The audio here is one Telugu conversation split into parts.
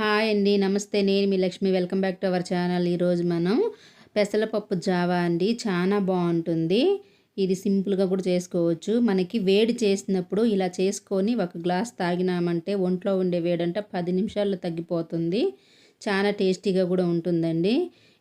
హాయ్ అండి. నమస్తే. నేను మీ Lakshmi. Welcome back to our channel. ఈరోజు మనం పెసరపప్పు జావా అండి. చాలా బాగుంటుంది. ఇది సింపుల్గా కూడా చేసుకోవచ్చు. మనకి వేడి చేసినప్పుడు ఇలా చేసుకొని ఒక గ్లాస్ తాగినామంటే ఒంట్లో ఉండే వేడంటే పది నిమిషాల్లో తగ్గిపోతుంది. చాలా టేస్టీగా కూడా ఉంటుందండి.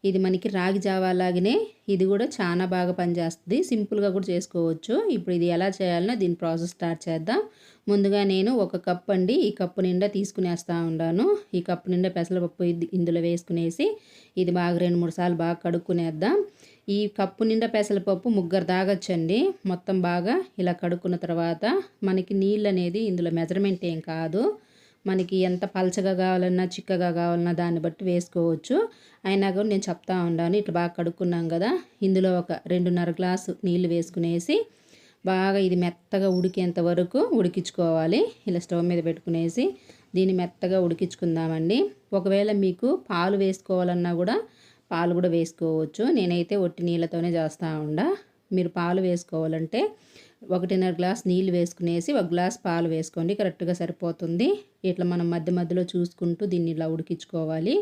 ఇది మనకి రాగి జావా లాగానే ఇది కూడా చాలా బాగా పనిచేస్తుంది. సింపుల్గా కూడా చేసుకోవచ్చు. ఇప్పుడు ఇది ఎలా చేయాలనో దీని ప్రాసెస్ స్టార్ట్ చేద్దాం. ముందుగా నేను ఒక కప్ అండి ఈ కప్పు నిండా తీసుకునేస్తా ఉన్నాను. ఈ కప్పు నిండా పెసరపప్పు ఇది- ఇందులో వేసుకునేసి ఇది బాగా రెండు మూడు సార్లు బాగా కడుక్కునేద్దాం. ఈ కప్పు నిండా పెసరపప్పు ముగ్గురు తాగొచ్చండి. మొత్తం బాగా ఇలా కడుక్కున్న తర్వాత మనకి నీళ్ళు అనేది ఇందులో మెజర్మెంట్ ఏం కాదు. మనకి ఎంత పలచగా కావాలన్నా చిక్కగా కావాలన్నా దాన్ని బట్టి వేసుకోవచ్చు. అయినా కూడా నేను చెప్తా ఉన్నాను ఇట్లా బాగా కడుక్కున్నాం కదా ఇందులో ఒక రెండున్నర గ్లాసు నీళ్ళు వేసుకునేసి బాగా ఇది మెత్తగా ఉడికేంత వరకు ఉడికించుకోవాలి. ఇలా స్టవ్ మీద పెట్టుకునేసి దీన్ని మెత్తగా ఉడికించుకుందామండి. ఒకవేళ మీకు పాలు వేసుకోవాలన్నా కూడా పాలు కూడా వేసుకోవచ్చు. నేనైతే ఒట్టి నీళ్ళతోనే చేస్తూ ఉండా. మీరు పాలు వేసుకోవాలంటే ఒకటిన్నర గ్లాస్ నీళ్ళు వేసుకునేసి ఒక గ్లాస్ పాలు వేసుకోండి కరెక్ట్గా సరిపోతుంది. ఇట్లా మనం మధ్య మధ్యలో చూసుకుంటూ దీన్ని ఇలా ఉడికించుకోవాలి.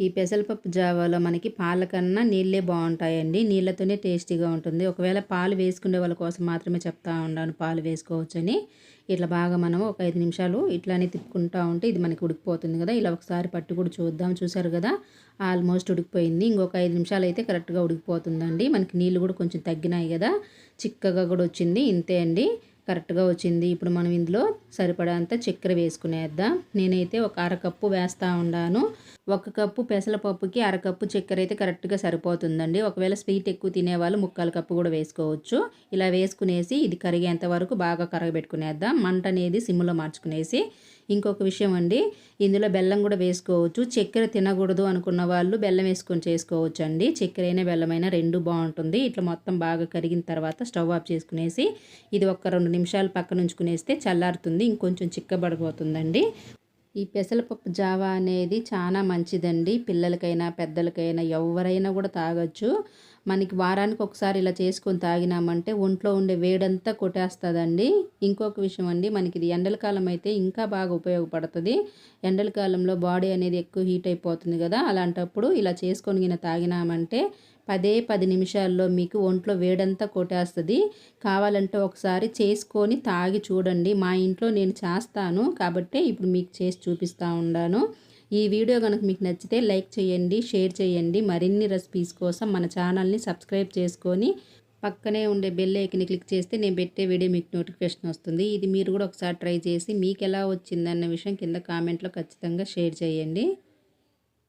ఈ పెసరపప్పు జావాలో మనకి పాల కన్నా నీళ్ళే బాగుంటాయండి. నీళ్ళతోనే టేస్టీగా ఉంటుంది. ఒకవేళ పాలు వేసుకునే వాళ్ళ కోసం మాత్రమే చెప్తా ఉన్నాను పాలు వేసుకోవచ్చని. ఇట్లా బాగా మనం ఒక ఐదు నిమిషాలు ఇట్లానే తిప్పుకుంటా ఉంటే ఇది మనకి ఉడికిపోతుంది కదా. ఇలా ఒకసారి పట్టు కూడా చూద్దాం. చూసారు కదా? ఆల్మోస్ట్ ఉడికిపోయింది. ఇంకొక ఐదు నిమిషాలు అయితే కరెక్ట్గా ఉడికిపోతుందండి. మనకి నీళ్ళు కూడా కొంచెం తగ్గినాయి కదా. చిక్కగా కూడా వచ్చింది. ఇంతే అండి. కరెక్ట్గా వచ్చింది. ఇప్పుడు మనం ఇందులో సరిపడంత చక్కెర వేసుకునేద్దాం. నేనైతే ఒక అరకప్పు వేస్తూ ఉన్నాను. ఒక కప్పు పెసరపప్పుకి అరకప్పు చక్కెర అయితే కరెక్ట్గా సరిపోతుందండి. ఒకవేళ స్వీట్ ఎక్కువ తినేవాళ్ళు ముక్కాలు కప్పు కూడా వేసుకోవచ్చు. ఇలా వేసుకునేసి ఇది కరిగేంత వరకు బాగా కరగబెట్టుకునేద్దాం. మంట అనేది సిమ్లో మార్చుకునేసి ఇంకొక విషయం అండి. ఇందులో బెల్లం కూడా వేసుకోవచ్చు. చక్కెర తినకూడదు అనుకున్న వాళ్ళు బెల్లం వేసుకొని చేసుకోవచ్చు అండి చక్కెర అయినా బెల్లమైనా రెండు బాగుంటుంది. ఇట్లా మొత్తం బాగా కరిగిన తర్వాత స్టవ్ ఆఫ్ చేసుకునేసి ఇది ఒక రెండు నిమిషాలు పక్కన ఉంచుకునేస్తే చల్లారుతుంది. ఇంకొంచెం చిక్కబడిపోతుందండి. ఈ పెసరపప్పు జావా అనేది చాలా మంచిదండి. పిల్లలకైనా పెద్దలకైనా ఎవరైనా కూడా తాగొచ్చు. మనకి వారానికి ఒకసారి ఇలా చేసుకొని తాగినామంటే ఒంట్లో ఉండే వేడంతా కొట్టేస్తుందండి. ఇంకొక విషయం అండి మనకి ఇది ఎండల కాలం అయితే ఇంకా బాగా ఉపయోగపడుతుంది. ఎండల కాలంలో బాడీ అనేది ఎక్కువ హీట్ అయిపోతుంది కదా అలాంటప్పుడు ఇలా చేసుకొని గిన తాగినామంటే పదే పది నిమిషాల్లో మీకు ఒంట్లో వేడంతా కొట్టేస్తుంది. కావాలంటే ఒకసారి చేసుకొని తాగి చూడండి. మా ఇంట్లో నేను చేస్తాను కాబట్టి ఇప్పుడు మీకు చేసి చూపిస్తూ ఉన్నాను. ఈ వీడియో కనుక మీకు నచ్చితే లైక్ చేయండి షేర్ చేయండి. మరిన్ని రెసిపీస్ కోసం మన ఛానల్ని సబ్స్క్రైబ్ చేసుకొని పక్కనే ఉండే బెల్ ఐకన్ని క్లిక్ చేస్తే నేను పెట్టే వీడియో మీకు నోటిఫికేషన్ వస్తుంది. ఇది మీరు కూడా ఒకసారి ట్రై చేసి మీకు ఎలా వచ్చిందన్న విషయం కింద కామెంట్లో ఖచ్చితంగా షేర్ చేయండి.